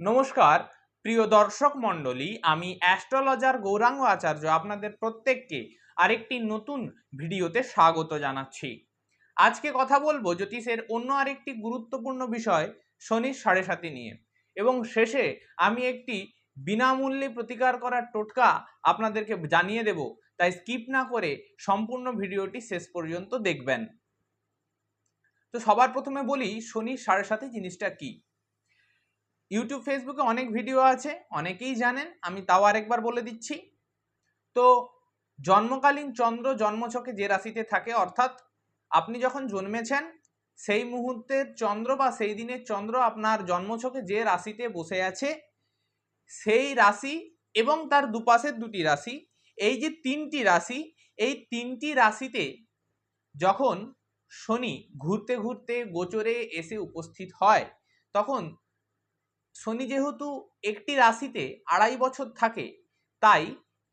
নমস্কার, প্রিয় দর্শক মণ্ডলী, আমি অ্যাস্ট্রোলজার গৌরাঙ্গ আচার্য আপনাদের প্রত্যেককে আরেকটি নতুন ভিডিওতে স্বাগত জানাচ্ছি। আজকে কথা বলব জ্যোতিষের অন্য আরেকটি গুরুত্বপূর্ণ বিষয় শনির সাড়ে সাথে নিয়ে। এবং শেষে আমি একটি বিনামূল্যে প্রতিকার করার টোটকা আপনাদেরকে জানিয়ে দেব, তাই স্কিপ না করে সম্পূর্ণ ভিডিওটি শেষ পর্যন্ত দেখবেন। তো সবার প্রথমে বলি, শনির সাড়ে সাথে জিনিসটা কি? ইউটিউব ফেসবুকে অনেক ভিডিও আছে, অনেকেই জানেন, আমি তাও আরেকবার বলে দিচ্ছি। তো জন্মকালীন চন্দ্র জন্মছকে যে রাশিতে থাকে, অর্থাৎ আপনি যখন জন্মেছেন, সেই মুহূর্তের চন্দ্র বা সেই দিনের চন্দ্র আপনার জন্মছকে যে রাশিতে বসে আছে, সেই রাশি এবং তার দুপাশের দুটি রাশি, এই যে তিনটি রাশি, এই তিনটি রাশিতে যখন শনি ঘুরতে ঘুরতে গোচরে এসে উপস্থিত হয়, তখন শনি যেহেতু একটি রাশিতে আড়াই বছর থাকে, তাই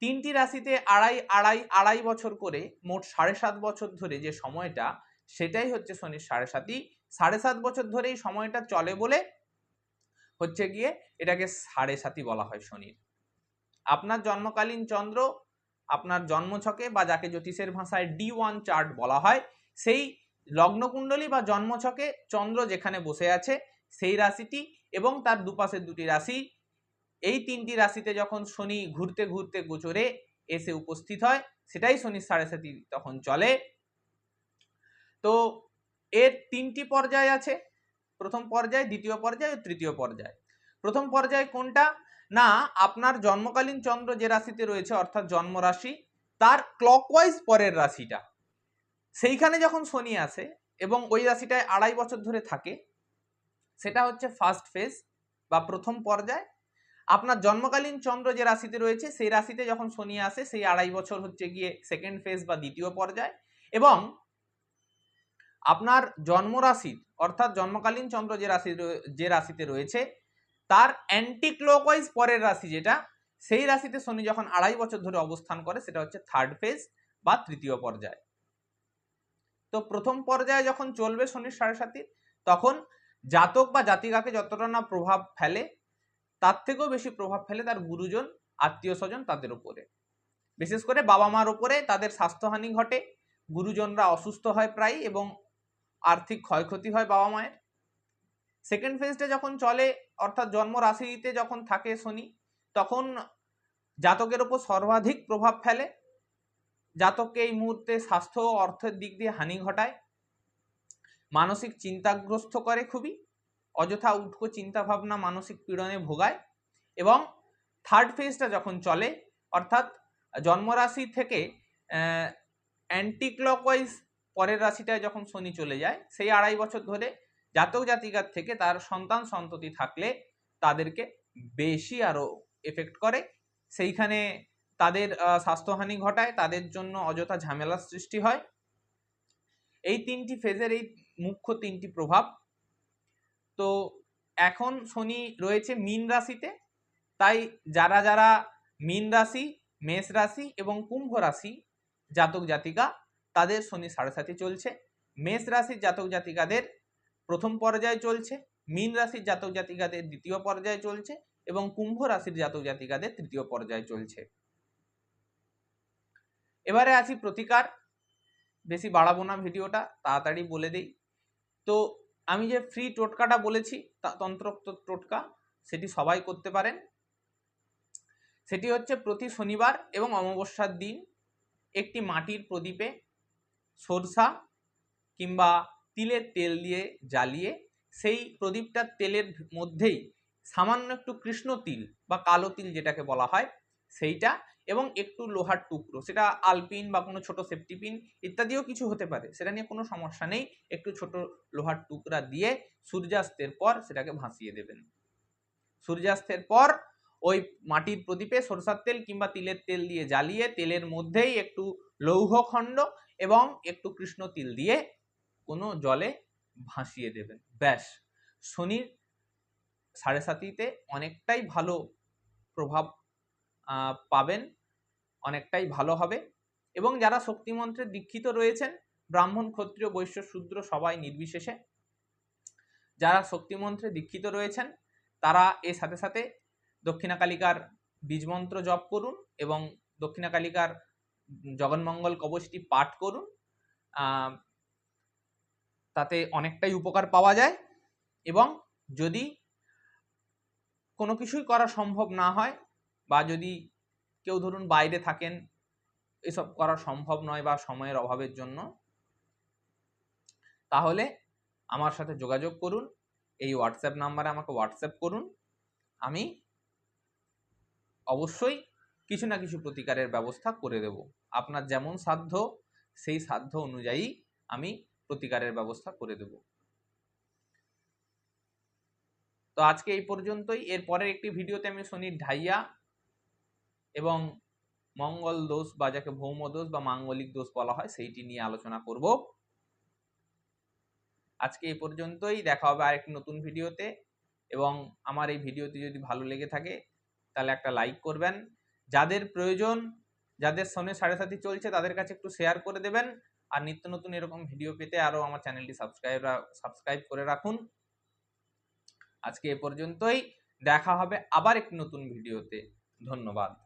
তিনটি রাশিতে আড়াই আড়াই আড়াই বছর করে মোট সাড়ে সাত বছর ধরে যে সময়টা, সেটাই হচ্ছে শনির সাড়ে সাতই। সাড়ে সাত বছর ধরে এই সময়টা চলে বলে হচ্ছে গিয়ে এটাকে সাড়ে সাতই বলা হয় শনির। আপনার জন্মকালীন চন্দ্র, আপনার জন্মছকে বা যাকে জ্যোতিষের ভাষায় ডি ওয়ান চার্ট বলা হয়, সেই লগ্নকুণ্ডলী বা জন্মছকে চন্দ্র যেখানে বসে আছে সেই রাশিটি এবং তার দুপাশের দুটি রাশি। এই তিনটি রাশিতে যখন শনি ঘুরতে ঘুরতে গোচরে এসে উপস্থিত হয়, সেটাই শনির সাড়ে সাতি তখন চলে। তো এর তিনটি পর্যায় আছে। প্রথম পর্যায়, দ্বিতীয় পর্যায় ও তৃতীয় পর্যায়। প্রথম পর্যায় কোনটা? না, আপনার জন্মকালীন চন্দ্র যে রাশিতে রয়েছে, অর্থাৎ জন্ম রাশি, তার ক্লকওয়াইজ পরের রাশিটা। সেইখানে যখন শনি আসে এবং ওই রাশিটায় আড়াই বছর ধরে থাকে সেটা হচ্ছে ফার্স্ট ফেজ বা প্রথম পর্যায়। আপনার জন্মকালীন চন্দ্র যে রাশিতে রয়েছে, সেই রাশিতে যখন শনি আসে, সেই আড়াই বছর হচ্ছে গিয়ে সেকেন্ড ফেজ বা দ্বিতীয় পর্যায় এবং আপনার জন্ম রাশির অর্থাৎ জন্মকালীন চন্দ্র যে রাশি যে রাশিতে রয়েছে, তার অ্যান্টি ক্লকওয়াইজ পরের রাশি যেটা, সেই রাশিতে শনি যখন আড়াই বছর ধরে অবস্থান করে, সেটা হচ্ছে থার্ড ফেজ বা তৃতীয় পর্যায়। তো প্রথম পর্যায়ে যখন চলবে শনির সাড়ে সাতির, তখন জাতক বা জাতিকাকে যতটা না প্রভাব ফেলে, তার থেকেও বেশি প্রভাব ফেলে তার গুরুজন, আত্মীয় স্বজন তাদের উপরে। বিশেষ করে বাবা মার উপরে তাদের স্বাস্থ্যহানি ঘটে, গুরুজনরা অসুস্থ হয় প্রায় এবং আর্থিক ক্ষয়ক্ষতি হয় বাবা মায়ের। সেকেন্ড ফেজটা যখন চলে, অর্থাৎ জন্ম রাশিতে যখন থাকে শনি, তখন জাতকের ওপর সর্বাধিক প্রভাব ফেলে। জাতককে এই মুহূর্তে স্বাস্থ্য অর্থের দিক দিয়ে হানি ঘটায়। মানসিক চিন্তাগ্রস্ত করে খুবই, অযথা উৎকো চিন্তা ভাবনা মানসিক পীড়নে ভোগায় এবং থার্ড ফেজটা যখন চলে, অর্থাৎ জন্মরাশি থেকে অ্যান্টি ক্লকওয়াইজ পরের রাশিটায় যখন শনি চলে যায়, সেই আড়াই বছর ধরে জাতক জাতিকার থেকে তার সন্তান সন্ততি থাকলে তাদেরকে বেশি আরও এফেক্ট করে। সেইখানে তাদের স্বাস্থ্যহানি ঘটায়, তাদের জন্য অযথা ঝামেলার সৃষ্টি হয়। এই তিনটি ফেজের এই মুখ্য তিনটি প্রভাব। তো এখন শনি রয়েছে মীন রাশিতে, তাই যারা যারা মীন রাশি, মেষ রাশি এবং কুম্ভ রাশি জাতক জাতিকা, তাদের শনি সাড়ে সাথে চলছে। মেষ রাশির জাতক জাতিকাদের প্রথম পর্যায়ে চলছে, মীন রাশির জাতক জাতিকাদের দ্বিতীয় পর্যায়ে চলছে এবং কুম্ভ রাশির জাতক জাতিকাদের তৃতীয় পর্যায়ে চলছে। এবারে আছি প্রতিকার, বেশি বাড়াবো না ভিডিওটা, তাড়াতাড়ি বলে দিই। তো আমি যে ফ্রি টোটকাটা বলেছি তন্ত্রোক্ত টোটকা, সেটি সবাই করতে পারেন। সেটি হচ্ছে প্রতি শনিবার এবং অমাবস্যার দিন একটি মাটির প্রদীপে সরষা কিংবা তিলের তেল দিয়ে জ্বালিয়ে, সেই প্রদীপটার তেলের মধ্যেই সামান্য একটু কৃষ্ণ তিল বা কালো তিল যেটাকে বলা হয়, সেইটা এবং একটু লোহার টুকরো, সেটা আলপিন বা কোনো ছোট সেফটি পিন ইত্যাদিও কিছু হতে পারে। সেটা নিয়ে কোনো সমস্যা নেই, একটু ছোট লোহার টুকরা দিয়ে সূর্যাস্তের পর সেটাকে ভাসিয়ে দেবেন। সূর্যাস্তের পর ওই মাটির প্রদীপে সরষার তেল কিংবা তিলের তেল দিয়ে জ্বালিয়ে তেলের মধ্যেই একটু লৌহখণ্ড এবং একটু কৃষ্ণ তিল দিয়ে কোনো জলে ভাসিয়ে দেবেন। ব্যাস। শনির সাড়ে সাতিতে অনেকটাই ভালো প্রভাব পাবেন, অনেকটাই ভালো হবে। এবং যারা শক্তিমন্ত্রে দীক্ষিত রয়েছেন, ব্রাহ্মণ, ক্ষত্রিয়, বৈশ্য, শূদ্র সবাই নির্বিশেষে, যারা শক্তিমন্ত্রে দীক্ষিত রয়েছেন, তারা এর সাথে সাথে দক্ষিণাকালিকার বীজমন্ত্র জপ করুন এবং দক্ষিণাকালিকার জগন্মঙ্গল কবচটি পাঠ করুন। তাতে অনেকটাই উপকার পাওয়া যায় এবং যদি কোনো কিছুই করা সম্ভব না হয় বা যদি কেউ ধরুন বাইরে থাকেন, এসব করা সম্ভব নয় বা সময়ের অভাবের জন্য, তাহলে আমার সাথে যোগাযোগ করুন। এই হোয়াটসঅ্যাপ নাম্বারে আমাকে হোয়াটসঅ্যাপ করুন। আমি অবশ্যই কিছু না কিছু প্রতিকারের ব্যবস্থা করে দেব। আপনার যেমন সাধ্য, সেই সাধ্য অনুযায়ী আমি প্রতিকারের ব্যবস্থা করে দেব। তো আজকে এই পর্যন্তই। এর পরের একটি ভিডিওতে আমি শনির ঢাইয়া। এবং মঙ্গল দোষ বা যাকে ভৌম দোষ বা মাঙ্গলিক দোষ বলা হয়, সেইটি নিয়ে আলোচনা করব। আজকে এ পর্যন্তই। দেখা হবে আরেকটি নতুন ভিডিওতে। এবং আমার এই ভিডিওটি যদি ভালো লেগে থাকে, তাহলে একটা লাইক করবেন। যাদের প্রয়োজন, যাদের সনে সাড়ে সাথী চলছে, তাদের কাছে একটু শেয়ার করে দেবেন। আর নিত্য নতুন এরকম ভিডিও পেতে আরও আমার চ্যানেলটি সাবস্ক্রাইব সাবস্ক্রাইব করে রাখুন। আজকে এ পর্যন্তই। দেখা হবে আবার একটি নতুন ভিডিওতে। ধন্যবাদ।